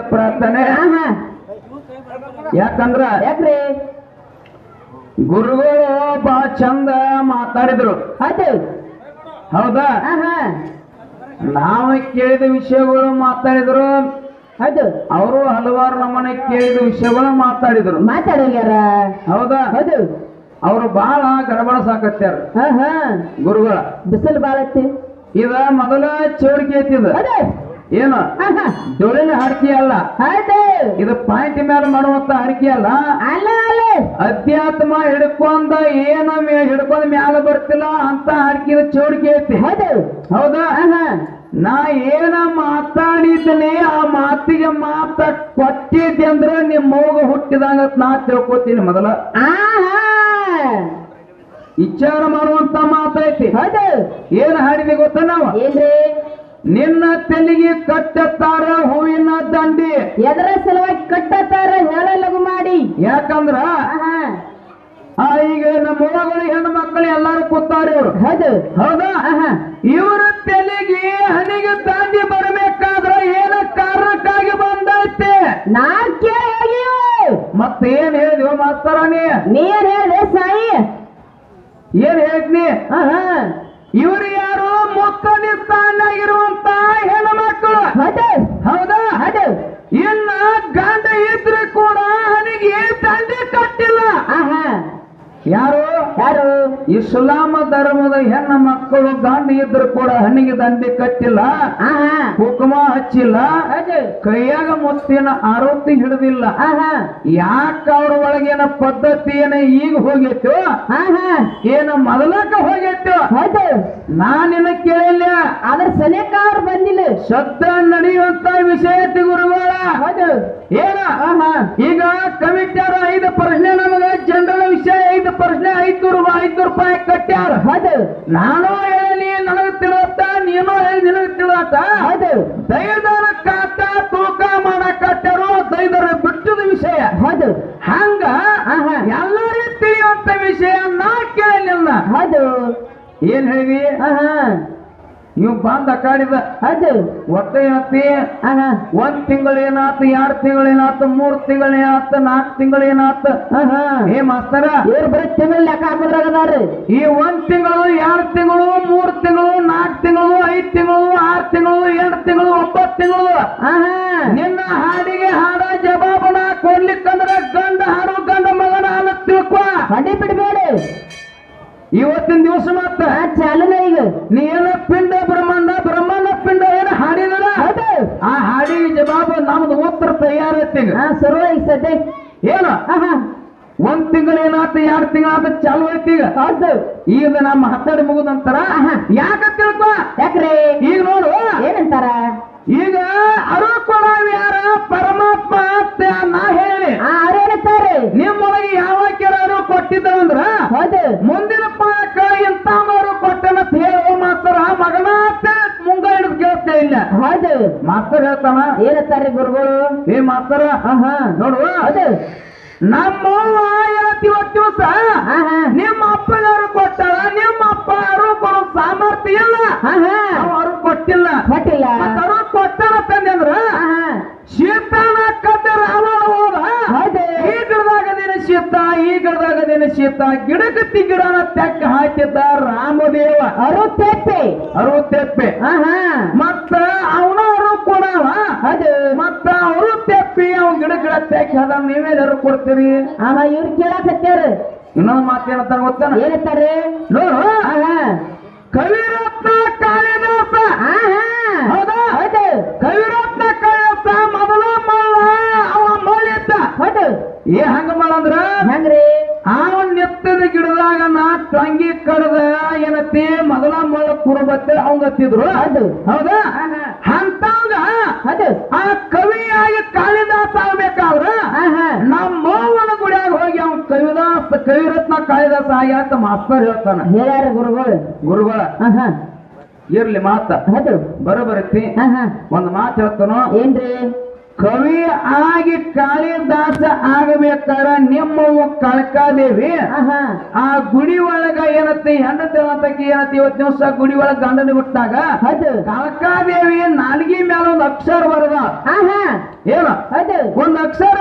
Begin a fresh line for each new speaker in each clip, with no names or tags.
ಪ್ರಾರ್ಥನೆ ಯಾಕಂದ್ರ
ಯಾಕ್ರಿ?
ಗುರುಗಳು ಬಹಳ ಚಂದ ಮಾತಾಡಿದ್ರು.
ಆಯ್ತು.
ಹೌದಾ?
ಹಾ
ನಾವು ಕೇಳಿದ ವಿಷಯಗಳು ಮಾತಾಡಿದ್ರು.
ಆಯ್ತು.
ಅವರು ಹಲವಾರು ನಮ್ಮನೆ ಕೇಳಿದ ವಿಷಯಗಳು ಮಾತಾಡಿದ್ರು.
ಮಾತಾಡೋಗ್ಯಾರ
ಹೌದಾ?
ಹೌದು.
ಅವರು ಬಹಳ ಗಡಬಡ ಸಾಕತ್ಯಾರ.
ಹಾ ಹಾ
ಗುರುಗಳ.
ಬಿಸಿಲು ಬಾಳ ಐತಿ.
ಇದ ಮೊದಲ ಚೌಡಿಕೆ
ಐತಿ
ಏನು? ಡೊಳ್ಳಿನ ಹರಕೆ ಅಲ್ಲ. ಇದು ಪಾಯಿಂಟ್ ಮೇಲೆ ಮಾಡುವಂತ ಹರಕೆ ಅಲ್ಲ.
ಅಲ್ಲ ಅಲ್ಲ.
ಅಧ್ಯಾತ್ಮ ಹಿಡ್ಕೊಂಡ ಏನ ಹಿಡ್ಕೊಂಡ ಮ್ಯಾಲ ಬರ್ತಿಲ್ಲ ಅಂತ ಹರಕಿದ ಚೌಡಿಕೆ ಐತಿ.
ಹೌದು.
ನಾ ಏನ ಮಾತಾಡಿದ್ದೀನಿ ಆ ಮಾತಿಗೆ ಮಾತ ಕೊಟ್ಟಿದ್ದೆ ಅಂದ್ರೆ ನಿಮ್ಮ ಮೋಗ ಹುಟ್ಟಿದಂಗ ನಾ ತಿಳ್ಕೊತೀನಿ ಮೊದಲ.
ಆಹಾ.
ವಿಚಾರ ಮಾಡುವಂತ ಮಾತೈತಿ ಏನ್ ಹಾಡಿದೆ ಗೊತ್ತ ನಾವು?
ಏನ್ರಿ?
ನಿನ್ನ ತೆಲಿಗೆ ಕಟ್ಟತ್ತಾರ ಹೂವಿನ ದಂಡಿ.
ಎದರ ಸಲುವಾಗಿ ಕಟ್ಟತ್ತಾರ ಹೇಳಲಗು ಮಾಡಿ.
ಯಾಕಂದ್ರ? ಆ ಈಗ ನಮ್ಮ ಮೊಳಗಳು ಹೆಣ್ಣು ಮಕ್ಕಳು ಎಲ್ಲಾರು ಕೂತಾರ ಇವ್ರು.
ಹೌದು.
ಹೌದಾ? ಇವರ ತೆಲಿಗೆ ಹನಿಗೆ ದಾಂಡಿ ಬರಬೇಕಾದ್ರ ಏನ ಕಾರಣಕ್ಕಾಗಿ ಬಂದೈತೆ?
ನಾ ಕೇಳಿಯೋ
ಮತ್ತೇನ್ ಹೇಳಿದ್ವಿ ನೀ?
ನೀನ್ ಹೇಳಿ ಸಾಯಿ?
ಏನ್ ಹೇಳಿದ್ನಿ? ಇವ್ರು ಯಾರು? ಯಾರು? ಇಸ್ಲಾಮ ಧರ್ಮದ ಹೆಣ್ಣ ಮಕ್ಕಳು ದಾಂಡಿ ಇದ್ರು ಕೂಡ ಹಣ್ಣಿಗೆ ದಂಡಿ ಕಟ್ಟಿಲ್ಲ
ಆಹಾ.
ಕುಕುಮ ಹಚ್ಚಿಲ್ಲ ಕೈಯಾಗ ಮುತ್ತಿನ ಆರೋಪಿ ಹಿಡಿದಿಲ್ಲ. ಯಾಕ ಅವ್ರ ಒಳಗಿನ ಪದ್ಧತಿ ಏನ ಈಗ
ಹೋಗಿತ್ತು
ಏನ ಮೊದಲಕ
ಹೋಗಿತ್ತು
ನಾನಿನ ಕೇಳಿಲ್ಲ.
ಅದ್ರ ಸನೇಕ ಅವ್ರು ಬಂದಿಲ್ಲ.
ಶಬ್ದ ನಡೆಯುವಂತ ವಿಷಯ ಗುರುಗಳ ಏನ? ಈಗ ಕಮಿಟ್ಯಾರ ಐದು ಪ್ರಶ್ನೆ ನಮಗ ಜನರಲ್ ವಿಷಯ ಐದು ಪ್ರಶ್ನೆ ಐದ್ನೂರು ಐದ್ನೂರು ರೂಪಾಯಿ ಕಟ್ಟ್ಯಾರ.
ಹೌದು.
ನಾನು ಹೇಳಿ ನನಗೆ ತಿಳಿಯತ್ತ ನೀನು ಹೇಳಿ ನಿನಗೆ ತಿಳಿವತ್ತ
ಹೌದು.
ದೈದರ ಕಾಟ ತೂಕ ಮಾಡಕ್ ಕಟ್ಟ್ಯಾರು ದೈದರ ಬಿಟ್ಟದ ವಿಷಯ.
ಹೌದು.
ಹಂಗ
ಆಹಾ.
ಎಲ್ಲರೂ ತಿಳಿಯುವಂತ ವಿಷಯ ನಾ ಕೇಳಲಿಲ್ಲ.
ಹೌದು.
ಏನ್ ಹೇಳಿ ನೀವು ಬಂದ ಕಾಡಿದ
ಒಟ್ಟ
ಒಟ್ಟೆ ಏನತ್ತಿ
ಆಹಾ
ಒಂದ್ ತಿಂಗಳ ಏನಾತು ಎರಡ್ ತಿಂಗಳ ಏನಾತು ಮೂರ್ ತಿಂಗಳ ಏನಾತು ನಾಲ್ಕ್ ತಿಂಗಳ ಏನಾತು?
ಆಹಾ.
ಏ ಮಾಸ್ತರ.
ಏನ್ ಬರೀ ತಿಂಗಳ ಲೆಕ್ಕ ಹಾಕೋದ್ರಾಗದಾರ್ರಿ?
ಈ ಒಂದ್ ತಿಂಗಳು ಎರಡ್ ತಿಂಗಳು ಮೂರ್ ತಿಂಗಳು ನಾಲ್ಕ್ ತಿಂಗಳು ಐದ್ ತಿಂಗಳು ಆರ್ ತಿಂಗಳು ಎರಡ್ ತಿಂಗಳು ಒಂಬತ್ ತಿಂಗಳು. ನಿನ್ನ ಹಾಡಿಗೆ ಹಾಡ ಜವಾಬನ ಕೊಡ್ಲಿಕ್ಕಂದ್ರ ಗಂಡ ಹಾಡು ಗಂಡ ಮಗನ ಹಾಲು ತಿಳ್ಕೊ
ಹಡಿ ಬಿಡ್ಬೇಡಿ
ಇವತ್ತಿನ ದಿವಸ
ಮಾತ್ರ ಚಾಲನೆ ಈಗ.
ನೀ ಏನ ಪಿಂಡ ಬ್ರಹ್ಮಾಂಡ ಬ್ರಹ್ಮಾಂಡ ಪಿಂಡ ಏನ ಹಾಡಿದರ
ಹೌದು.
ಆ ಹಾಡಿ ಜವಾಬು ನಮ್ದು ಉತ್ತರ
ತಯಾರತ್ತೀನಿ ಸರ್ವ ಈಗ ಸದ್ಯ.
ಏನು? ಒಂದ್ ತಿಂಗಳ ಏನಾತ ಎರಡ್ ತಿಂಗಳ ಆತ ಚಾಲು ಐತಿ ಈಗ.
ಹೌದು.
ಈಗ ನಮ್ಮ ಮಾತಾಡಿ ಮುಗಿದ ನಂತರ
ಆಹಾ.
ಯಾಕ ತಿಳ್ಕೊ?
ಯಾಕ್ರಿ?
ಈಗ ನೋಡು.
ಏನಂತಾರ?
ಈಗ ಮಾಸ್ತರ್ ಹೇಳ್ತಾನ?
ಏನಂತಾರ್ರಿ ಗುರುಗಳು?
ಏ ಮಾಸ್ತರ ನೋಡುವ
ನಮ್ಮ
ನಮ್ಮವ್ವ ಹೇಳ್ತಿ ಇವತ್ತು ನಿಮ್ಮ ಅಪ್ಪನವರು ಕೊಟ್ಟಲ್ಲ ನಿಮ್ಮ ಅಪ್ಪ ಯಾರು ಕೊಡೋ ಸಾಮರ್ಥ್ಯ ಇಲ್ಲ. ಅವರು ಕೊಟ್ಟಿಲ್ಲ.
ಕೊಟ್ಟಿಲ್ಲ.
ಅವರು ಕೊಟ್ಟಲ್ಲ ತಂದ್ರ
ಆಹಾ
ಕದ್ದರ ಕದ್ದ ರಾವಣ ಹೋದ.
ಈ
ಈ ಗಿಡದಾಗದೇನ ಶೀತ ಈ ಗಿಡದಾಗದೇನ ಶೀತ ಗಿಡಕತ್ತಿ ಗಿಡನ ತೆಕ್ಕ ಹಾಕಿದ್ದ ರಾಮದೇವ.
ಅರು
ತೆಪ್ಪೆ ಅರು ತೆಪ್ಪೆ ಮತ್ತ ಅವನವರು ತೆಕ್ಕಿ ಅದ ನೀವೆಲ್ಲರೂ ಕೊಡ್ತೀರಿ?
ಆಹಾ ಇವ್ರು ಕೇಳಕತ್ಯಾರ
ಇನ್ನೊಂದು ಮಾತೇನಂತ ಗೊತ್ತಾನ?
ಏನಂತಾರ್ರಿ
ನೋಡು.
ಆಹಾ
ಕವಿರತ್ನ ಕಾಳಿದಾಸ. ಹೌದಾ? ಕವಿರತ್ನ ಕಾಳಿದಾಸ ಮೊದಲ ಮಳ್ಳ ಅವ ಮಳ್ಳಿದ್ದ.
ಹೌದು.
ಏ ಹಂಗ ಮಾಡಂದ್ರ
ಹೆಂಗ್ರಿ?
ಆವ ನೆತ್ತದ ಗಿಡದಾಗ ನಾ ತಂಗಿ ಕಡದ ಏನತ್ತಿ ಮೊದಲ ಮಳ್ಳ ಕುರುಬತ್ತೆ ಅವಂಗತ್ತಿದ್ರು.
ಹೌದು.
ಹೌದು? ಆ ಕವಿಯಾಗಿ ಕಾಳಿದಾಸ ಆಗ್ಬೇಕಾದ್ರ
ಆಹಾ
ನಮ್ಮ ಮೋವನ ಗುಡಿಯಾಗ ಹೋಗಿ ಅವ್ನ ಕವಿದಾಸ ಕವಿರತ್ನ ಕಾಳಿದಾಸ ಆಗ್ಯಾತ ಮಾಸ್ತರ್ ಹೇಳ್ತಾನ.
ಹೇಳ್ಯಾರ ಗುರುಗಳು.
ಗುರುಗಳ ಇರ್ಲಿ ಮಾತ. ಬರೋಬರತ್ತಿ ಒಂದ್ ಮಾತು ಹೇಳ್ತಾನೋ?
ಏನ್ರಿ?
ಕವಿ ಆಗಿ ಕಾಳಿದಾಸ ಆಗಬೇಕಾರ ನಿಮ್ಮವ್ವ ಕಳಕಾದೇವಿ. ಆ ಗುಡಿ ಒಳಗ ಏನತ್ತಿ ಹೆಂಡತಿ ಅಂತಕ್ಕೆ ಏನತ್ತಿ ಇವತ್ತು ದಿವಸ ಗುಡಿ ಒಳಗ ಗಂಡನ ಬಿಟ್ಟಾಗ? ಕಳ್ಕಾದೇವಿ ನಾಲ್ಗಿ ಮೇಲೆ ಒಂದು ಅಕ್ಷರ ಬರದ. ಏನು? ಒಂದು ಅಕ್ಷರ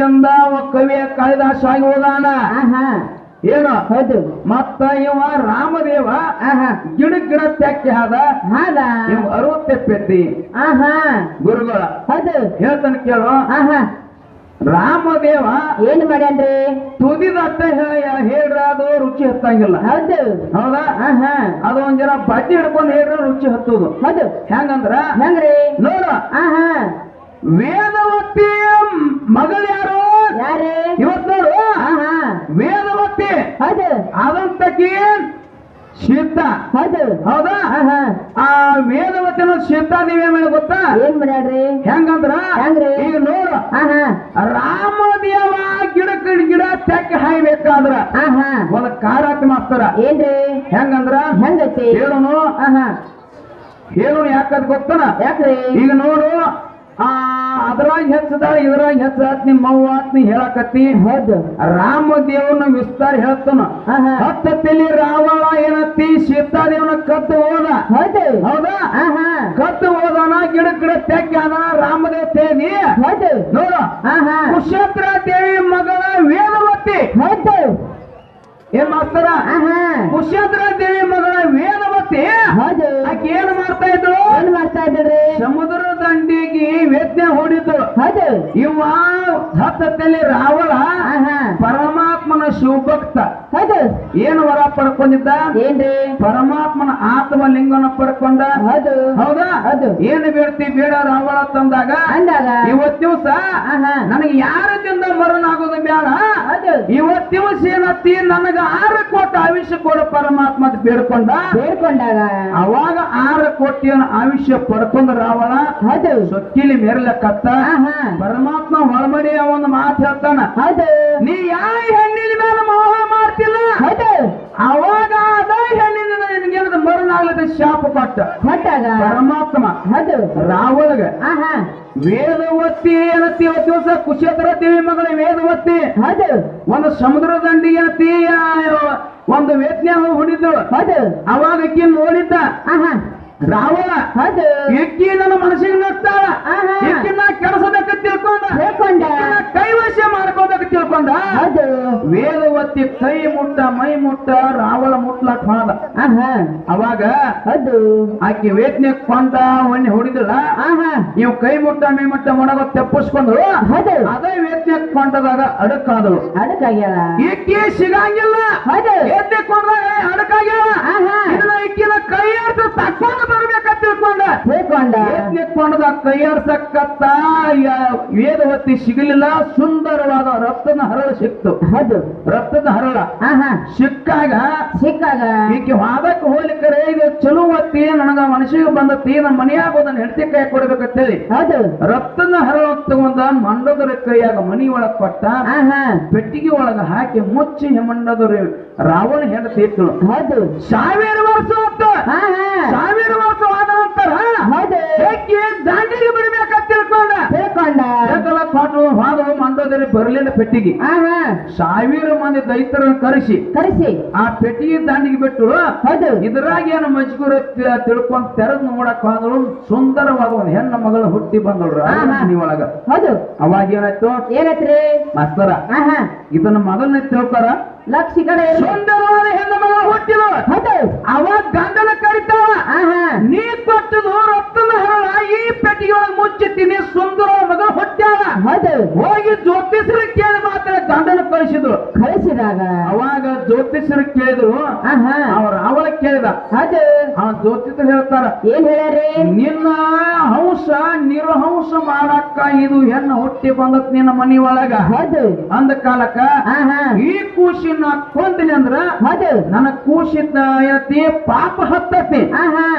ಅವ ಕವಿಯ ಕಾಳಿದಾಸ ಆಗಿ ಹೋದಾನ. ಏನು?
ಹೌದು.
ಮತ್ತ ಇವ ರಾಮದೇವ ಗಿಡ ಗಿಡ ತೆಕ್ಕಿ ಆದ
ಹೌದಾ?
ಇವ ಅರವತ್ತೆಪ್ಪೆತ್ತಿ
ಆಹಾ.
ಗುರುಗಳ
ಹೌದು.
ಹೇಳ್ತಾನೆ ಕೇಳು.
ಆಹಾ.
ರಾಮದೇವ
ಏನ್ ಮಾಡ್ಯಾನ್ರಿ?
ತುದಿದತ್ತ ಹೇಳ್ರ ಅದು ರುಚಿ ಹತ್ತಂಗಿಲ್ಲ.
ಹೌದು.
ಹೌದಾ? ಅದು ಒಂದ್ ಜನ ಬಡ್ಡಿ ಹಿಡ್ಕೊಂಡು ಹೇಳ್ರ ರುಚಿ ಹತ್ತೋದು.
ಹೌದು.
ಹೆಂಗಂದ್ರ?
ಹೆಂಗ್ರಿ?
ನೋಡ.
ಆಹಾ.
ವೇದವತಿ ಮಗಳು ಯಾರು?
ಯಾರು?
ಇವತ್ ನೋಡು. ವೇದವತಿ
ಹೌದು.
ಅದಂತಕಿ ಶೀತ
ಹೌದು.
ಹೌದಾ? ಆ ವೇದವತಿನ ಸೀತಾದೇವಿ ಮೇಲೆ ಗೊತ್ತಾ?
ಏನ್ ಮಾಡ್ಯಾಡ್ರಿ?
ಹೆಂಗಂದ್ರ?
ಹೆಂಗ್ರಿ?
ಈಗ ನೋಡು. ರಾಮದೇವ ಗಿಡ ಗಿಡ ಗಿಡ ತೆಕ್ಕ ಹಾಯ್ಬೇಕಾದ್ರ. ಒಂದ್ ಕಾರಾಟ ಮಾಸ್ತರ.
ಏನ್ರಿ?
ಹೆಂಗಂದ್ರ?
ಹೆಂಗೈತಿ?
ಹೇಳೋನು.
ಆಹಾ
ಯಾಕಂದ್ ಗೊತ್ತನ?
ಯಾಕ್ರಿ?
ಈಗ ನೋಡು. ಆ ಅದ್ರಾಗ ಹೆಚ್ಚದ ಇದ್ರಾಗ ಹೆಚ್ಚದ ನಿಮ್ಮ ಅವ್ವ ಅಂತ ನೀ ಹೇಳಕತ್ತಿ.
ಹೌದು.
ರಾಮದೇವನ ವಿಸ್ತಾರ ಹೇಳ್ತಾನ.
ಆಹಾ
ಹತ್ತ ತಲಿ ರಾವಣ ಏನತ್ತಿ ಸೀತಾದೇವನ ಕತ್ತು ಹೋದ.
ಹೌದು.
ಕತ್ತು ಹೋದನ ಗಿಡ ಗಿಡ ತೆಗ್ಗಿ ಅದ ರಾಮದೇವ್ ತೇದಿ ನೋಡು. ಕುಶೇತ್ರ ದೇವಿ ಮಗಳ ವೇದವತಿ.
ಹೌದು.
ಏನ್ ಮಾಸ್ತರ ಕುಶೇತ್ರ ದೇವಿ ಮಗಳ ವೇದವತಿ
ಮತ್ತೆ
ಆಕೆ ಏನ್ ಮಾಡ್ತಾ ಇದ್ರು
ಏನ್ ಮಾಡ್ತಾ ಇದ್ರಿ?
ಸಮುದ್ರ ದಂಡಿಗೆ ವೇದ್ನೆ ಹೊಡಿತು.
ಹತ್ತ
ಇವ ಹತ್ತಲ್ಲಿ ರಾವಣ
ಆಹಾ.
ಪರಮಾತ್ಮನ ಶಿವಭಕ್ತ.
ಹೌದು.
ಏನು ವರ ಪಡ್ಕೊಂಡಿದ್ದ?
ಏನ್ರಿ?
ಪರಮಾತ್ಮನ ಆತ್ಮಲಿಂಗನ ಪಡ್ಕೊಂಡ?
ಹೌದು.
ಹೌದಾ?
ಹೌದು.
ಏನು ಬೇಡ್ತಿ ಬೇಡ ರಾವಣ ತಂದಾಗ?
ಅಂದಾಗ?
ಇವತ್ ದಿವಸ ನನಗೆ ಯಾರದಿಂದ ಮರಣ ಆಗೋದು ಬೇಡ ಇವತ್ ದಿವಸ ಏನತ್ತಿ? ನನಗ ಆರು ಕೋಟಿ ಆಯುಷ್ಯ ಕೊಡು ಪರಮಾತ್ಮ ಬೇಡ್ಕೊಂಡ?
ಬೇಡ್ಕೊಂಡಾಗ?
ಅವಾಗ ಕೋಟಿಯ ಆಯುಷ್ಯ ಪಡ್ಕೊಂಡ ರಾವಣ
ಹೌದು.
ಸೊಕ್ಕಿಲಿ ಮೇರ್ಲಕ್ಕತ್ತ. ಪರಮಾತ್ಮ ಹೊಳಮಡಿ ಒಂದು ಮಾತು ಹೇಳ್ತಾನ.
ಹೌದು.
ನೀ ಯಾವ ಹೆಣ್ಣಿನ ಮೇಲೆ ಮೋಹ ಮಾಡ್ತಿಲ್ಲ?
ಹೌದು.
ಅವಾಗ ಅದ ಹೆಣ್ಣಿನ ನಿನಗೇನದ ಮರಣ ಆಗ್ಲದ ಶಾಪ ಕೊಟ್ಟ.
ಹೊಟ್ಟಾಗ
ಪರಮಾತ್ಮ
ಹೌದು.
ರಾವಣಗ.
ಆಹಾ.
ವೇದವತಿ ಏನತ್ತಿ ಇವತ್ತು ದಿವಸ ಕುಶೇತರ ದೇವಿ ಮಗಳ ವೇದವತಿ.
ಹೌದು.
ಒಂದು ಸಮುದ್ರ ದಂಡಿ ಏನತ್ತಿ ಒಂದು ವೇದ್ನೆ ಹೊಡಿದು.
ಹೌದು.
ಅವಾಗ ಅಕ್ಕಿ ನೋಡಿದ್ದ. ರಾವಣ ಇಕ್ಕಿ ನನ್ನ ಮನಸ್ಸಿಗೆ ನಗ್ತಾಳ. ಇಕ್ಕಿನ ಕೆಡಸಬೇಕ ತಿಳ್ಕೊಂಡ. ಕೈವಶ ಮಾಡ್ಕೋಬೇಕು ತಿಳ್ಕೊಂಡ.
ಹೌದು.
ವೇದವತಿ ಕೈ ಮುಟ್ಟ ಮೈ ಮುಟ್ಟ ರಾವಣ ಮುಟ್ಲಕ್ ಹೋದ. ಅವಾಗ
ಅದು
ಆಕೆ ವೇದ್ನೆ ಕೊಂಡ ಒಣ್ಣೆ ಹೊಡಿದಿಲ್ಲ ಇವ್ ಕೈ ಮುಟ್ಟ ಮೈ ಮುಟ್ಟ ಮಾಡೋದ ತೆಪ್ಪಿಸ್ಕೊಂಡ್ರು. ಅದೇ ವೇದ್ನೆ ಕೊಂಡದಾಗ ಅಡಕಾದಳು.
ಅಡಕಾಗ್ಯಾಳ.
ಇಕ್ಕಿ ಸಿಗಂಗಿಲ್ಲ. ವೇದ್ನೆ ಕೊಂಡಾಗ ಅಡಕಾಗ್ಯಾಳ. ಇಕ್ಕಿನ ಕೈ ಆಡ್ಸ ತಕ್ಕೊಂಡು ಬರ್ಬೇಕಂತ ತಿಳ್ಕೊಂಡ.
ಹೇಳ್ಕೊಂಡ
ಕೊಂಡದ ಕೈಯಾಡ್ಸಕ್ಕತ್ತ ಯ- ವೇದವತಿ ಸಿಗಲಿಲ್ಲ. ಸುಂದರವಾದ ರಕ್ತನ ಹರಳು ಸಿಕ್ತು.
ಹೌದು.
ರಕ್ತದ ಹರಳ
ಆಹಾ.
ಸಿಕ್ಕಾಗ?
ಸಿಕ್ಕಾಗ.
ಈಕೆ ವಾದಕ್ಕೆ ಹೋಗ್ಲಿಕ್ಕರೆ ಇದು ಚಲುವತ್ತಿ ನನಗ ಮನಸ್ಸಿಗೆ ಬಂದತಿ ನಮ್ಮ ಮನೆಯಾಗೋದನ್ನ ಹೆಂಡತಿ ಕೈ ಕೊಡ್ಬೇಕಂತೇಳಿ.
ಹೌದು.
ರಕ್ತನ ಹರಳ ತಗೊಂಡ ಮಂಡದರ ಕೈಯಾಗ ಮನಿ ಒಳಗ್ ಕೊಟ್ಟ
ಆಹಾ.
ಪೆಟ್ಟಿಗೆ ಒಳಗ ಹಾಕಿ ಮುಚ್ಚಿ ಮಂಡದರಿ ರಾವಣ ಹೆಂಡತಿ ಇತ್ತು
ಹೌದು.
ಸಾವಿರ ವರ್ಷ ಹೊತ್ತು ಸಾವಿರ ವರ್ಷ ಆದ ನಂತರ
ಹೌದು.
ದಾಂಡಿಗೆ ಬಿಡ್ಬೇಕಂತ ತಿಳ್ಕೊಂಡ?
ಹೇಳ್ಕೊಂಡ
ಯಾಕಲ್ಲ ಹಾದು ಬರಲಿಲ್ಲ ಪೆಟ್ಟಿಗೆ. ಸಾವಿರ ಮಂದಿ ದೈತರನ್ನು ಕರೆಸಿ.
ಕರೆಸಿ.
ಆ ಪೆಟ್ಟಿಗೆ ದಾಂಡಿಗೆ ಬಿಟ್ಟು
ಹೌದು.
ಇದ್ರಾಗ ಏನು ಮಜ್ಕೂರ ತಿಳ್ಕೊಂಡ್ ತೆರೆದ್ ನೋಡಕ್ ಹೋದ್ರು ಸುಂದರವಾದ ಒಂದು ಹೆಣ್ಣು ಮಗಳು ಹುಟ್ಟಿ ಬಂದಳು. ಒಳಗ.
ಹೌದು.
ಅವಾಗ ಏನಾಯ್ತು?
ಏನತ್ರಿ
ಮಾಸ್ತರ ಇದನ್ನ ಮೊದಲನೇ ತಿಳ್ತಾರ
ಲಕ್ಷ ಕಡೆ
ಸುಂದರವಾದ ಹೆಣ್ಣು ಮಗಳು
ಹುಟ್ಟಿದ
ಅವಾಗ ಗಂಡನ ಕರಿತಾವ ನೀ ಕೊಟ್ಟು ರಕ್ತನ ಈ ಪೆಟ್ಟಿಗೆ ಒಳಗೆ ಮುಚ್ಚಿತ್ತೀನಿ ಸುಂದರ
ಹೌದು.
ಹೋಗಿ ಜ್ಯೋತಿಷ್ಯರ ಕೇಳಿ ಮಾತ್ರ ಗಂಡನ ಕಳಿಸಿದ್ರು.
ಕಳಿಸಿದಾಗ?
ಅವಾಗ ಜ್ಯೋತಿಷ್ಯರ ಕೇಳಿದ್ರು. ಅವ್ರ ಅವಳ ಕೇಳಿದ.
ಅದೇ
ಆ ಜ್ಯೋತಿಷ್ಯ ಹೇಳ್ತಾರ
ಏನ್ ಹೇಳ್ಯಾರಿ?
ನಿನ್ನ ಹಂಸ ನಿರ್ಹಂಸ ಮಾಡಕ್ಕ ಇದು ಹೆಣ್ಣು ಹುಟ್ಟಿ ಬಂದತ್ ನಿನ್ನ ಮನಿ ಒಳಗ.
ಹೌದು.
ಅಂದ ಕಾಲಕ್ಕ ಈ ಕೂಸಿನ ಕೊಂದಿನಿ ಅಂದ್ರ
ಹೌದು.
ನನ್ನ ಕೂಸಿನ ಪಾಪ ಹತ್ತತಿ.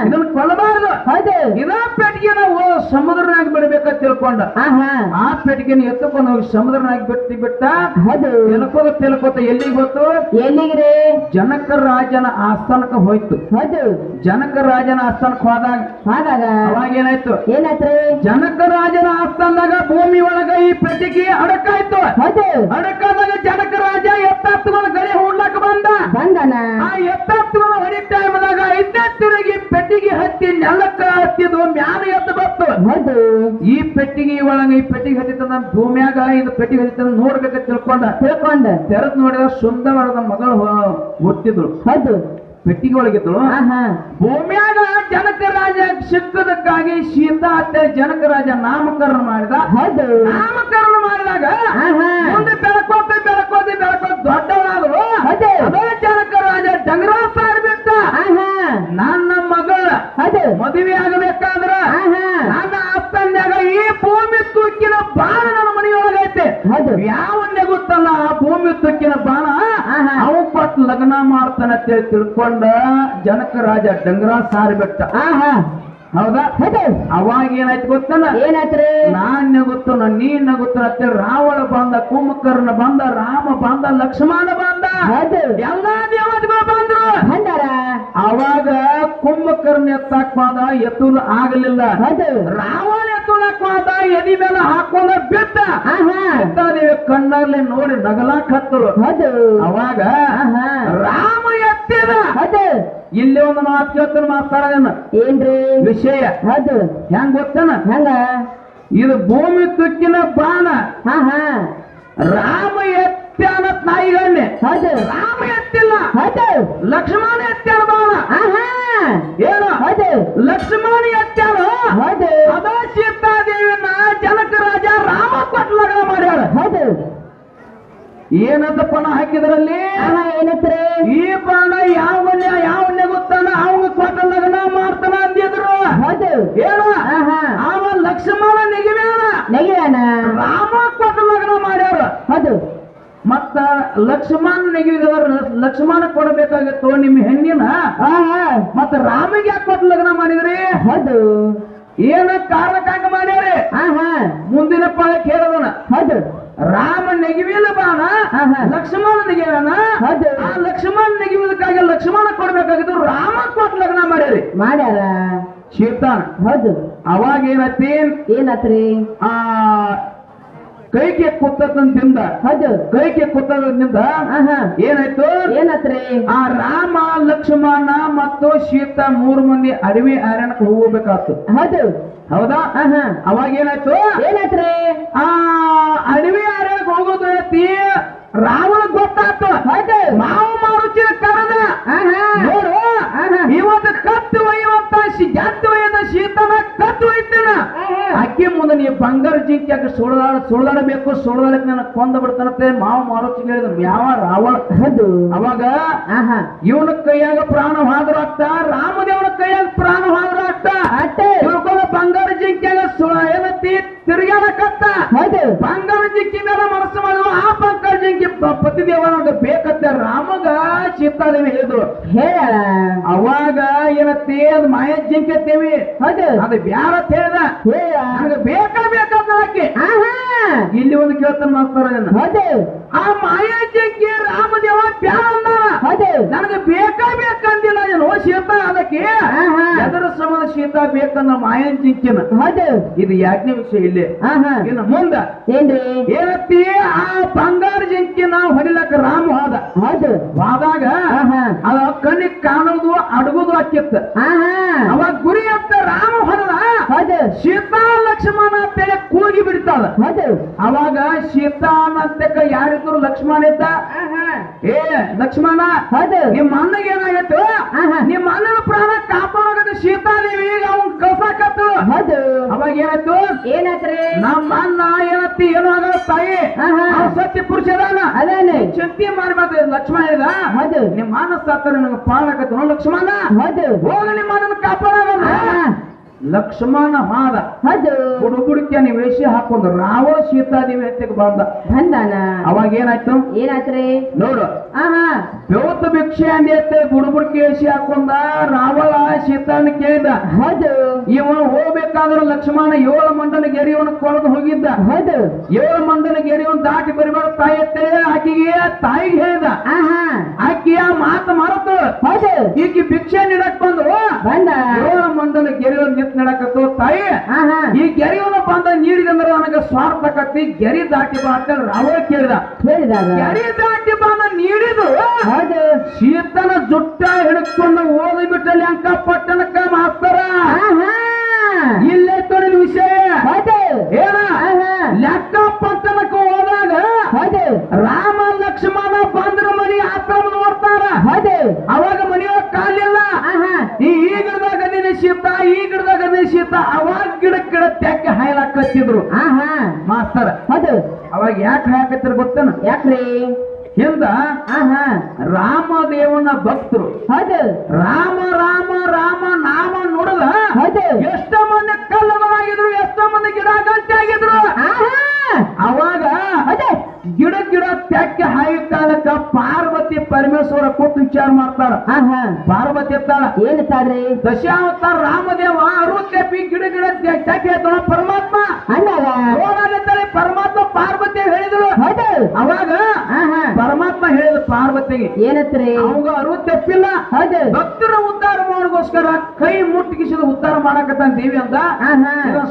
ಇದನ್ನ ಕೊಲ್ಲಬಾರದು.
ಹೌದು.
ಇದ ಪೆಟ್ಟಿಗೆನ ಸಮುದ್ರನಾಗಿ ಬಿಡಬೇಕಂತ ತಿಳ್ಕೊಂಡ. ಆ ಪೆಟ್ಟಿಗೆನ ಎತ್ತಕೊಂಡು ಹೋಗಿ ಸಮುದ್ರನಾಗಿ ಬಿಟ್ಟು ಬಿಟ್ಟ
ಹೌದು.
ತಿಳ್ಕೋತ ತಿಳ್ಕೋತ ಎಲ್ಲಿಗೆ ಗೊತ್ತು
ಎಲ್ಲಿಗ್ರಿ?
ಜನಕ ರಾಜನ ಆಸ್ಥಾನಕ್ಕೆ ಹೋಯ್ತು.
ಹೌದು.
ಜನಕ ರಾಜನ ಆಸ್ಥಾನಕ್ಕೆ ಹೋದಾಗ
ಹಾಗಾಗ
ಅವಾಗ ಏನಾಯ್ತು?
ಏನಾಯ್ತು
ಜನಕ ರಾಜನ ಆಸ್ಥಾನದಾಗ ಭೂಮಿ ಒಳಗ ಈ ಪೆಟ್ಟಿಗೆ ಅಡಕಾಯ್ತು.
ಹೌದು.
ಅಡಕಾದಾಗ ಜನಕ ರಾಜ ಎತ್ತ ಗಡಿ ಹೂಡ್ಲಕ್ ಬಂದ.
ಬಂದನ?
ಆ ಎತ್ತತ್ಕೊಂಡು ಹೊಡಿ ಟೈಮ್ದಾಗ ಇದ್ದ ತಿರುಗಿ ಪೆಟ್ಟಿಗೆ ಹತ್ತಿ ನೆಲಕ್ಕ ಹತ್ತಿದು ಮ್ಯಾಲ ಎದ್ದು ಬತ್ತು
ಹೌದು
ಈ ಪೆಟ್ಟಿಗೆ ಒಳಗ ಈ ಪೆಟ್ಟಿಗೆ ಹತ್ತಿತ್ತಂದ ಭೂಮ್ಯಾಗ ಇದು ಪೆಟ್ಟಿಗೆ ಹತ್ತಿತ್ತ ನೋಡ್ಬೇಕ ತಿಳ್ಕೊಂಡ.
ತಿಳ್ಕೊಂಡ.
ತೆರೆದ್ ನೋಡಿದ ಸುಂದರವಾದ ಮಗಳು ಹುಟ್ಟಿದ್ರು
ಹೌದು.
ಪೆಟ್ಟಿಗೆ ಒಳಗಿದ್ರು ಭೂಮಿಯಾಗ ಜನಕ ರಾಜ ಸಿಕ್ಕದಕ್ಕಾಗಿ ಸೀತಾ ಅತ್ತೆ ಜನಕ ರಾಜ ನಾಮಕರಣ ಮಾಡಿದ.
ಹೌದು.
ನಾಮಕರಣ ಮಾಡಿದಾಗ
ಆಹಾ
ಮುಂದೆ ಬೆಳಕೋತ ಬೆಳಕೋತ ಬೆಳಕೋತಿ ದೊಡ್ಡವರಾದ್ರು
ಹೌದು.
ಅದೇ ಜನಕ ರಾಜ ಡಂಗರ ಬಿಟ್ಟ
ಆಹಾ
ನನ್ನ
ಹೌದು
ಮದುವೆ ಆಗಬೇಕಾದ್ರ ನನ್ನ ಅಪ್ಪನ್ಯಾಗ ಈ ಭೂಮಿ ತುಕ್ಕಿನ ಬಾಣ ನನ್ನ ಮನೆಯೊಳಗೈತೆ
ಹೌದು.
ಯಾವನ್ನೇ ಗೊತ್ತಲ್ಲ ಆ ಭೂಮಿ ತುಕ್ಕಿನ ಬಾಣ?
ಆಹಾ.
ಪಟ್ ಲಗ್ನ ಮಾಡ್ತಾನ ಅಂತೇಳಿ ತಿಳ್ಕೊಂಡ ಜನಕ ರಾಜ ಡಂಗರ ಸಾರಿ ಬಿಟ್ಟ ಹೌದಾ? ಅವಾಗ ಏನಾಯ್ತು ಗೊತ್ತಲ್ಲ?
ಏನಾಯ್ತ್ರಿ?
ನಾಣ್ಯ ಗೊತ್ತು ನೀನ್ ಗೊತ್ತು ಅಂತೇಳಿ ರಾವಣ ಬಂದ ಕುಂಭಕರ್ಣ ಬಂದ ರಾಮ ಬಂದ ಲಕ್ಷ್ಮಣ ಬಂದ. ಎಲ್ಲಾ ದೇವತೆಗಳು ಬಂದಾರ. ಅವಾಗ ಕುಂಭಕರ್ಣ ಎತ್ತಾಕ್ ಎತ್ತು ಎತ್ತುಲು ಆಗಲಿಲ್ಲ. ರಾವಣ ಎತ್ತುಳಕ್ ಬಂದ ಎದಿ ಮೇಲೆ ಹಾಕೊಂಡ ಬಿದ್ದ. ನೀವು ಕಣ್ಣಲ್ಲಿ ನೋಡಿ ನಗಲಾಕ್ ಹತ್ತರು. ಅವಾಗ ರಾಮ ಎತ್ತಿದ. ಇಲ್ಲಿ ಒಂದು ಮಾತು ಕೇಳ್ತಾನೆ ಮಾತಾಡೋದನ್ನ
ಏನ್ರಿ?
ವಿಷಯ.
ಹೌದು.
ಹೆಂಗ್ ಗೊತ್ತನ?
ಹೆಂಗ?
ಇದು ಭೂಮಿ ತುಕ್ಕಿನ ಬಾಣ. ರಾಮ ಎತ್ತ
ನಾಯಿಗಳನ್ನೇ
ರಾಮ ಎತ್ತಿಲ್ಲ. ಲಕ್ಷ್ಮಣ
ಎತ್ತಿ
ಲಕ್ಷ್ಮಣ ಎತ್ತಾನ
ಹೌದು.
ಅದ ಸೀತಾದೇವಿನ ಜನಕ ರಾಜ ರಾಮ ಕೊಟ್ಟು ಲಗ್ನ ಮಾಡ್ಯಾರ.
ಹೌದು.
ಏನಂತ ಪಣ ಹಾಕಿದ್ರಲ್ಲಿ?
ಏನತ್ರಿ?
ಈ ಪಣ ಯಾವ ಯಾವ ಗೊತ್ತಾನ ಅವಂಗ ಕೊಟ್ಟ ಲಗ್ನ ಮಾಡ್ತಾನ ಅಂದಿದ್ರು.
ಹೌದು. ಆಹಾ
ಅವ ಲಕ್ಷ್ಮಣ ನಿಗವೇನ
ನೆಗಿಯಾನ
ರಾಮ ಕೊಟ್ಟ ಲಗ್ನ ಮಾಡ್ಯಾರ.
ಹೌದು.
ಮತ್ತ ಲಕ್ಷ್ಮಣ ನೆಗಿವಿದವರ ಲಕ್ಷ್ಮಣ ಕೊಡಬೇಕಾಗಿತ್ತು ನಿಮ್ಮ ಹೆಣ್ಣಿನ? ಮತ್ತ ರಾಮಿಗೆ ಯಾಕೆ ಕೊಟ್ಟು ಲಗ್ನ ಮಾಡಿದ್ರಿ?
ಹೌದು.
ಏನ ಕಾರಣಕ್ಕಾಗ ಮಾಡ್ಯಾರಿ?
ಹಾ
ಮುಂದಿನ ಪಾಳೆ ಕೇಳದನ
ಹೌದು.
ರಾಮ ನೆಗಿವಿಲ್ಲ ಬಾಣ. ಲಕ್ಷ್ಮಣ ನೆಗೆವನ ಆ ಲಕ್ಷ್ಮಣ ನೆಗೆಯುವುದಕ್ಕಾಗಿ ಲಕ್ಷ್ಮಣ ಕೊಡ್ಬೇಕಾಗಿತ್ತು ರಾಮ ಕೊಟ್ಟು ಲಗ್ನ ಮಾಡ್ಯಾರಿ.
ಮಾಡ್ಯಾರ.
ಶೀರ್ತಾನ.
ಹೌದು.
ಅವಾಗ ಏನತ್ತಿ
ಏನತ್ರಿ?
ಆ ಕೈಗೆ ಕುತ್ತದಿಂದ
ಹೌದು.
ಕೈಗೆ ಕುತ್ತದಿಂದ ಏನಾಯ್ತು?
ಏನತ್ರಿ?
ಆ ರಾಮ ಲಕ್ಷ್ಮಣ ಮತ್ತು ಶೀತ ಮೂರು ಮಂದಿ ಅಡವಿ ಅರಣ್ಯಕ್ಕೆ ಹೋಗ್ಬೇಕಾಯ್ತು.
ಹೌದು.
ಹೌದಾ? ಅವಾಗ ಏನಾಯ್ತು?
ಏನತ್ರಿ?
ಆ ಅಡವಿ ಅರಣ್ಯಕ್ಕೆ ಹೋಗೋದು ಐತಿ ರಾವಣ ಗೊತ್ತಾಯ್ತು.
ಹೌದು.
ಮಾವು ಮಾರುಚಿನ ಕರೆದ ನೋಡು. ಇವತ್ತು ಕತ್ತು ಒಯ್ಯುವಂತ ಗೆದ್ದು ಒಯ್ಯದ ಶೀತನ ಕತ್ತು ಒಯ್ತಾನ
ಆಹಾ.
ನೀ ಬಂಗಾರ ಜಿಂಕ್ಯಾಕ ಸುಳ್ದಾಡ ಸುಳ್ದಾಡಬೇಕು ಸುಳ್ದಾಡಕ್ ನನಗೆ ಕೊಂದ ಬಿಡ್ತಾನಂತೆ. ಮಾವ ಮಾರುಚಿ ಹೇಳಿದ ಯಾವ ರಾವ.
ಹೌದು.
ಅವಾಗ
ಆಹಾ.
ಇವನ ಕೈಯಾಗ ಪ್ರಾಣ ಹಾದ್ರ ಆಗ್ತ ರಾಮದೇವನ ಕೈಯಾಗ ಪ್ರಾಣ ಹಾದ್ರ ಆಗ್ತ ತಿಳ್ಕೊಂಡ ಬಂಗಾರ ಜಿಂಕ್ಯಾಗ ಸುಳ ಏನತ್ತಿ ತಿರುಗಾಡಕತ್ತ
ಹೌದು.
ಬಂಗಾರ ಜಿಂಕಿ ಮೇಲೆ ಮನಸ್ಸು ಮಾಡಿದ್ರು ಪ- ಪತಿದೇವನ ಬೇಕತ್ತೆ ರಾಮಗ ಸೀತಾದೇವಿ ಹೇಳಿದ್ರು.
ಹೇಳ
ಅವಾಗ ಏನತ್ತೆ ಅದ್ ಮಾಯ ಜಿಂಕತ್ತೇವಿ.
ಹೌದು.
ಅದು ಬ್ಯಾರ ಹೇಳ್ದ.
ಹೇಳ
ಬೇಕ ಬೇಕಾ ಬೇಕಂತ ಇಲ್ಲಿ ಒಂದು ಕೇಳ್ತಾನೆ ಮಾಸ್ತಾರ
ಹೌದು.
ಆ ಮಾಯ ಜಿಂಕಿ ರಾಮದೇವ ಬ್ಯಾರ ಅಂದ
ಹೌದು.
ನನಗೆ ಬೇಕಾ ಬೇಕಂದಿಲ್ಲ. ಸೀತಾ ಅದಕ್ಕೆ? ಅದರ ಸಮದ ಸೀತಾ ಬೇಕಂದ ಮಾಯನ್ ಜಿಂಕಿನ
ಹೌದು.
ಇದು ಯಾಕೆ ವಿಷಯ ಇಲ್ಲಿ. ಇನ್ನು ಮುಂದ
ಏನ್ರಿ?
ಏನತ್ತಿ ಆ ಬಂಗಾರ ಜಿಂಕಿ ನಾವು ಹೊಡಿಲಕ್ಕ ರಾಮ ಹೋದ.
ಹೌದು
ಹೋದಾಗ ಅದ ಕಣ್ಣಿಗೆ ಕಾಣೋದು ಅಡಗುದು ಆಕಿತ್ತ ಅವಾಗ ಗುರಿ ಅಂತ ರಾಮ ಹೊಡೆದ.
ಹೌದು
ಸೀತಾ ಲಕ್ಷ್ಮಣ ಅಂತೇಳಿ ಕೂಗಿ ಬಿಡ್ತಾಳ.
ಹೌದು
ಅವಾಗ ಸೀತಾ ಅಂತಕ್ಕ ಯಾರಿದ್ರು ಲಕ್ಷ್ಮಣ ಇದ್ದ? ಏ ಲಕ್ಷ್ಮಣ
ಹೌದು
ನಿಮ್ಮ ಅಣ್ಣಗೆ
ಏನಾಗತ್ತು
ನಿಮ್ಮ ಅಣ್ಣನ ಪ್ರಾಣ ಕಾಪಾಡೋದ ಸೀತಾದೇವಿ ಈಗ ಅವ್ನ್ ಕಳ್ಸಾಕತ್ತು
ಹೌದು
ಅವಾಗ ಏನಾಯ್ತು?
ಏನಾಯ್ತ್ರಿ
ನಮ್ಮ ಅಣ್ಣ ಏನತ್ತಿ ಏನು ಆಗಲ್ಲ ತಾಯಿ. ಸತ್ಯ ಪುರುಷ ಅದಾನ.
ಅದಾನೆ
ಚಿಂತೆ ಮಾಡ್ಬಾರ್ದು ಲಕ್ಷ್ಮಣ ಇದ.
ಹೌದು
ನಿಮ್ಮ ಮಾನಸ ಆತರ ನನಗೆ ನೋಡ್ ಲಕ್ಷ್ಮಣ.
ಹೌದು
ಹೋಗ ನಿಮ್ಮ ಅಣ್ಣನ ಕಾಪಾಡ
ಆಹಾ.
ಲಕ್ಷ್ಮಣ ಹಾದ.
ಹೌದು
ನೀವು ವೇಷ ಹಾಕೊಂಡು ರಾವಣ ಸೀತಾದೇವಿ ಹತ್ತಿಗೆ ಬಂದ.
ಬಂದಾನ?
ಅವಾಗ ಏನಾಯ್ತು?
ಏನಾತ್ರಿ?
ನೋಡು.
ಆಹಾ.
ಬೆವತ ಭಿಕ್ಷೆ ಅಂದೇ ಬುಡುಬುಡ್ಕಿ ವೇಷ ಹಾಕೊಂಡ ರಾವಳ ಸೀತಾನ ಕೇಳಿದ.
ಹೌದು.
ಇವನು ಹೋಗ್ಬೇಕಾದ್ರೆ ಲಕ್ಷ್ಮಣ ಏಳು ಮಂಡಲ ಗೆರಿಯವನು ಕೊಳದು ಹೋಗಿದ್ದ.
ಹೌದು.
ಏಳು ಮಂಡಲ ಗೆರಿಯವನು ದಾಟಿ ಬರಿಬಾರ ತಾಯಿ ಆಕೆಗೆ ತಾಯಿಗೆ ಹೇಳಿದ. ಆಕೆಯ ಮಾತು ಮರತು.
ಹೌದು.
ಈಕಿ ಭಿಕ್ಷೆ ನೀಡಕ್ ಬಂದು
ಬಂದ.
ಏಳು ಮಂಡಲ ಗೆರಿಯವನು ನಿಂತ್ ನಡಕತ್ತು ತಾಯಿ ಈ ಗೆರೆಯವನು ಬಂದ ನೀಡಿದಂದ್ರೆ ನನಗೆ ಸ್ವಾರ್ಥ ಕತ್ತಿ ಗೆರಿ ದಾಟಿ ಬಾ ಅಂತ ರಾವಣ ಕೇಳಿದ. ಗೆರಿ ದಾಟಿ ಬಂದ ನೀಡಿದು
ಹೌದು.
ಶೀತನ ಜುಟ್ಟ ಹಿಡ್ಕೊಂಡು ಓದಿ ಬಿಟ್ಟಲ್ಲಿ ಅಂಕ ಪಟ್ಟಣಕ್ಕ ಮಾಸ್ತರ ಇಲ್ಲೇ ತೊಡಿದ ವಿಷಯ. ಏನ? ಲೆಕ್ಕ ಪಟ್ಟಣಕ್ಕೆ ಹೋದಾಗ
ಹೌದು.
ರಾಮ ಲಕ್ಷ್ಮಣ ಬಂದ್ರ ಮನಿ ಆಕ್ರಮ ನೋಡ್ತಾರ. ಅವಾಗ ಮನೆಯೊಳಗ ಕಾಲಿಲ್ಲ.
ಆಹಾ.
ಈ ಗಿಡದಾಗ ನಿನ್ನ ಶೀತ ಈ ಗಿಡದಾಗ ನಿನ್ನ ಶೀತ ಅವಾಗ ಗಿಡ ಗಿಡ ತೆಕ್ಕ ಹಾಯ್ಲಾಕತ್ತಿದ್ರು
ಆಹಾ.
ಅದು
ಹೌದು.
ಅವಾಗ ಯಾಕೆ ಹಾಕತ್ತಿರ ಗೊತ್ತನ?
ಯಾಕ್ರಿ?
ಹಿಂದ ರಾಮದೇವನ ಭಕ್ತರು.
ಹೌದು.
ರಾಮ ರಾಮ ರಾಮ ನಾಮ ನೋಡದ
ಹೌದು.
ಎಷ್ಟೋ ಮಂದಿ ಕಲ್ಲಗಳಾಗಿದ್ರು ಎಷ್ಟೋ ಮಂದಿ ಗಿಡ ಗಂಟೆ ಆಗಿದ್ರು ಅವಾಗ
ಹೌದು.
ಗಿಡ ಗಿಡ ತೆಕ್ಕೆ ಹಾಯಿ ಕಾಲಕ್ಕ ಪಾರ್ವತಿ ಪರಮೇಶ್ವರ ಕೊಟ್ಟು ವಿಚಾರ ಮಾಡ್ತಾಳ. ಪಾರ್ವತಿ ಇರ್ತಾಳ
ಏನಂತಾರ್ರಿ
ದಶಾವತಾರ ರಾಮದೇವ ಅರುತ್ತೆಪ್ಪಿ ಗಿಡ ಗಿಡ ತೆಕ್ಕೆ ಎತ್ತಣ ಪರಮಾತ್ಮ.
ಅಂದಾಗ
ಅವಾಗ ಪರಮಾತ್ಮ ಹೇಳಿದ ಪಾರ್ವತಿಗೆ
ಏನತ್ರಿ?
ಅವಾಗ ಅರಿವು
ತಪ್ಪಿಲ್ಲ.
ಅದೇ ಭಕ್ತರ ಉದ್ಧಾರ ಮಾಡೋಸ್ಕರ ಕೈ ಮುಟ್ಟಿಗಿಸಿದ ಉದ್ಧಾರ ಮಾಡಕತ್ತಾನ ದೇವಿ ಅಂತ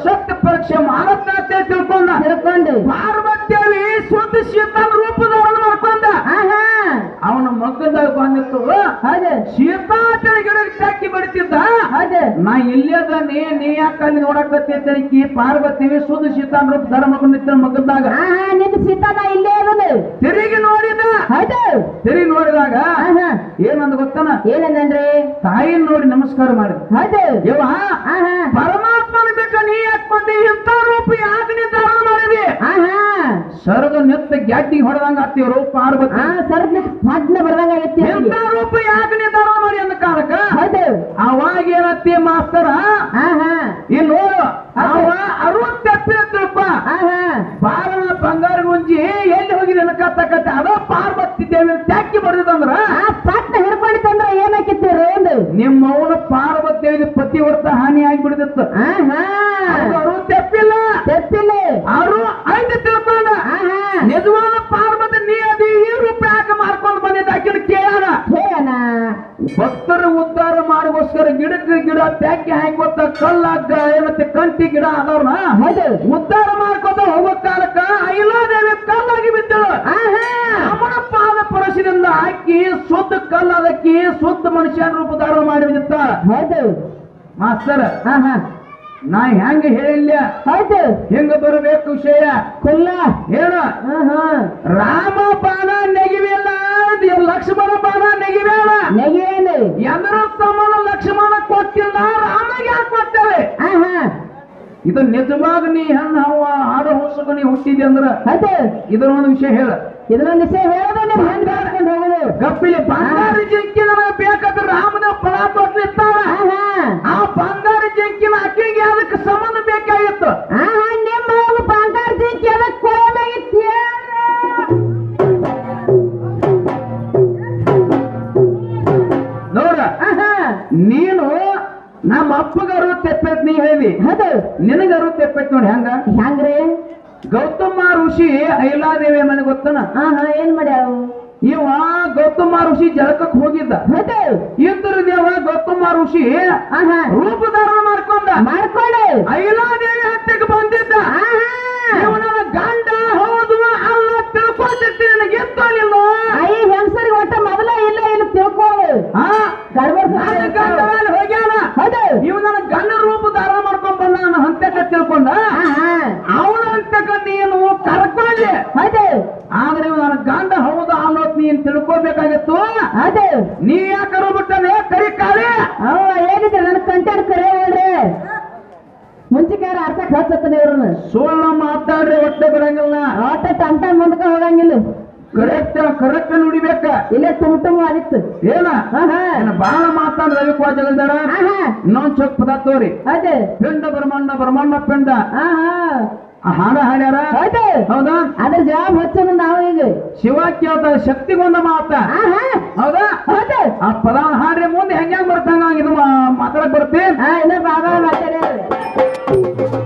ಸತ್ಯ ಪರೀಕ್ಷೆ ಮಾಡತ್ತ ತಿಳ್ಕೊಂಡ.
ತಿಳ್ಕೊಂಡು.
ಪಾರ್ವತಿಯಲ್ಲಿ ಸ್ವತಃ ಶೀತನ ರೂಪದವನ್ನ ಮಾಡ್ಕೊಂಡ. ಅವನ ಮಗ್ಗದಾಗ ಬಂದಿತ್ತು. ಗಿಡ ಚಾಕಿ
ಹೌದು
ನಾ ಇಲ್ಲದ ನೀ ನೀ ಯಾಕೆ ಅಲ್ಲಿ ನೋಡಕತ್ತಿ ಪಾರ್ವತಿವಿ ಸುದ ಶೀತಾನ ರೂಪ ಧರ್ಮ ನಿಂತ ಮಗದಾಗ
ನಿನ್ನ ಸೀತಾನ ಇಲ್ಲೇ ಅದನು.
ತಿರುಗಿ ನೋಡಿದ.
ಹೌದು.
ತಿರುಗಿ ನೋಡಿದಾಗ ಏನಂದ ಗೊತ್ತನ?
ಏನಂದ್ರಿ
ತಾಯಿನ ನೋಡಿ ನಮಸ್ಕಾರ ಮಾಡಿದ.
ಹೌದು.
ಯವ್ವ?
ಆಹಾ
ಪರಮಾತ್ಮನ ಬೇಕ ನೀ ಯಾಕೆ ಬಂದಿ? ಇಂಥ ರೂಪ ಯಾಕೆ ನೀ ಧಾರಣ ಮಾಡಿದಿ?
ಆಹಾ
ಸರದ ನೆತ್ತ ಗ್ಯಾಟಿ ಹೊಡೆದಂಗ ಆತಿವ್ರು ಪಾರ್ವತಿ.
ಆ ಸರ್ನ ಪದ್ನ ಬರ್ದಂಗ ಆಗೈತಿ
ಇಂಥ ರೂಪ ಯಾಕೆ ನಿಧಾನ ಮಾಡಿ ಅಂದ ಕಾಲಕ್ಕ?
ಹೌದು.
ಅವಾಗ ಏನತ್ತಿ ಮಾಸ್ತರ? ನೋಡು ಅವ ಅರವತ್ತೆಪ್ಪಿನ ತಿಳ್ಪ ಬಾರಣ ಬಂಗಾರ ಗುಂಜಿ ಎಲ್ಲಿ ಹೋಗಿದೆ ಅನ್ಕತ್ತಕತ್ತೆ ಅದ ಪಾರ್ವತಿ ದೇವಿ ತ್ಯಾಕಿ ಬಡಿದಂದ್ರ
ಪಟ್ನ ಹಿಡ್ಕೊಂಡಿತ್ತಂದ್ರ ಒಂದು
ನಿಮ್ಮ ಅವನ ಪಾರ್ವತಿ ದೇವಿ ಹೊರತ ಹಾನಿ ಆಗಿಬಿಡಿದಿತ್ತು
ಆಹಾ
ಅರವತ್ತೆಪ್ಪಿಲ್ಲ
ತೆಪ್ಪಿಲ್ಲ
ಅವರು ಐದು ತಿಳ್ಕೊಂಡ
ಆಹಾ
ನಿಜವಾದ ಪಾರ್ವತಿ ನೀ ಅದಿ ಈ ರೂಪ ಯಾಕೆ ಮಾಡ್ಕೊಂಡು ಬಂದಿದ್ದ ಆಕಿನ ಕೇಳ
ಹೇಳಣ
ಭಕ್ತರ ಉದ್ಧಾರ ಮಾಡೋಗೋಸ್ಕರ ಗಿಡಕ್ಕೆ ಗಿಡ ತ್ಯಾಕಿ ಹಾಕೋತ ಕಲ್ಲಾಗ ಮತ್ತೆ ಕಂಟಿ ಗಿಡ ಅದವ್ರನ್ನ
ಹೌದು.
ಉದ್ಧಾರ ಮಾಡ್ಕೋತ ಹೋಗೋ ಕಾಲಕ್ಕ ಐಲಾದೇವಿ ಕಲ್ಲಾಗಿ ಬಿದ್ದಳು. ಅಮ್ಮನ ಪಾದ ಪರಶಿನಿಂದ ಹಾಕಿ ಶುದ್ಧ ಕಲ್ಲದಕ್ಕಿ ಶುದ್ಧ ಮನುಷ್ಯನ ರೂಪ ಧಾರಣ ಮಾಡಿ ಬಿದ್ದ
ಹೌದು.
ಮಾಸ್ತರ್
ಹಾ
ನಾ ಹೆಂಗ ಹೇಳಿಲ್ಲ
ಹೌದು.
ಹೆಂಗ ಬರಬೇಕು ವಿಷಯ?
ಕೊಲ್ಲ.
ಹೇಳ. ರಾಮ ಬಾಣ ನೆಗಿವಿಲ್ಲ ಲಕ್ಷ್ಮಣ ಬಾಣ ನೆಗಿವೇಳ
ನೆಗೆಯೇನು
ಎಂದ್ರ ಸಮಾನ ಲಕ್ಷ್ಮಣ ಕೊಟ್ಟಿಲ್ಲ ರಾಮಗೆ ಯಾಕೆ ಕೊಟ್ಟವೆ
ಆಹಾ
ಇದು ನಿಜವಾಗ ನೀ ಹೆಣ್ಣ ಹವ ಆಡ ಹೊಸಕ ನೀ ಹುಟ್ಟಿದ್ದೆ ಅಂದ್ರ?
ಹೌದು
ಇದರ ಒಂದು ವಿಷಯ ಹೇಳ.
ಇದನ್ನ ವಿಷಯ ಹೇಳೋದು ನೀವು ಹೆಂಗ್ ಹೋಗೋದು.
ಕಪ್ಪಿಲಿ ಬಂಗಾರ ಬೇಕಾದ್ರೆ ರಾಮನ ಫಲ ಕೊಟ್ಟಿರ್ತಾರ ಹೇಳಿದಿ
ಹೌದು.
ನಿನಗ ಅರವತ್ತು ಎಪ್ಪತ್ತು ನೋಡಿ ಹೆಂಗ
ಹೆಂಗ್ರಿ
ಗೌತಮ ಋಷಿ ಐಲಾದೇವಿ ಮನೆ ಗೊತ್ತನ?
ಆಹಾ ಏನ್ ಮಾಡ್ಯಾವ?
ಇವ ಗೌತಮ ಋಷಿ ಜಳಕಕ್ಕೆ ಹೋಗಿದ್ದ.
ಹೌದು.
ಇಂದ್ರ ದೇವ ಗೌತಮ ಋಷಿ ರೂಪ ಧಾರಣ ಮಾಡ್ಕೊಂಡ.
ಮಾಡ್ಕೊಂಡು.
ಐಲಾದೇವಿ ಹತ್ತಿಗೆ ಬಂದಿದ್ದ. ಇವನ ಗಂಡ ಹೌದು ಅಲ್ಲ ತಿಳ್ಕೊಂಡಿರ್ತೀನಿ ನನಗೆ ಎತ್ತಲಿಲ್ಲ
ಐ ಹೆಂಗಸರಿಗೆ ಒಟ್ಟ ಮೊದಲ ಇಲ್ಲ ಇಲ್ಲ
ತಿಳ್ಕೋ. ಅಲ್ಲಿ ಹೋಗ್ಯಾನ.
ಹೌದು.
ಇವ್ ನನ್ನ ಗಂಡ ನನ್ನ ಹಂತಕ ತಿಳ್ಕೊಂಡ? ಅವನ ಹಂತಕ ನೀನು ಕರ್ಕೊಂಡೆ
ಅದೇ
ಆದ್ರೆ ನನ್ನ ಗಂಡ ಹೌದು ಅನ್ನೋದ್ ನೀನ್ ತಿಳ್ಕೊಬೇಕಾಗಿತ್ತು.
ಅದೇ
ನೀ ಯಾಕರು ಬಿಟ್ಟನೆ ಕರಿ ಕಾಳಿ.
ಅವ ಏನಿದ್ರೆ ನನ್ನ ಕಂಟೆಂಟ್ ಕರೆ ಹೇಳ್ರಿ. ಮುಂಚಿಕಾರ ಅರ್ಥ ಹಚ್ಚತ್ತನ ಇವ್ರನ್ನ.
ಸುಳ್ಳ ಮಾತಾಡ್ರಿ ಹೊಟ್ಟೆ ಬರಂಗಿಲ್ಲ
ಆಟ ತಂಟ ಮುಂದಕ ಹೋಗಂಗಿಲ್ಲ.
ಕರೆಕ್ಟ್ ಕರೆಕ್ಟ್ ನುಡಿಬೇಕ.
ಇಲ್ಲೇ ತುಮ್ ಆಗಿತ್ತು.
ಏನ ಬಾಳ ಜಗಲ್ದಾರ
ಹಾ ಹಾ.
ಇನ್ನೊಂದ್ ಚೊಕ್ ಪದ ತೋರಿ.
ಅದೇ.
ಪಿಂಡ ಬ್ರಹ್ಮಾಂಡ ಬ್ರಹ್ಮಾಂಡ ಪಿಂಡ. ಹಾಡ ಹಾಡ್ಯಾರ? ಹೌದಾ.
ಅದ್ರ ಜವಾಬ್ ಹಚ್ಚ ನಾವು ಈಗ.
ಶಿವ ಕೇಳ್ತ ಶಕ್ತಿಗೊಂದ ಮಾತ. ಹೌದಾ? ಆ ಪದ ಹಾಡ್ರಿ ಮುಂದೆ ಹೆಂಗ್ ಬರ್ತಾನ ಇದು ಮಾತಾಡಕ್ ಬರ್ತೀನಿ.
ಬಾಬಾ ಮಾತಾಡ್ಯಾರ.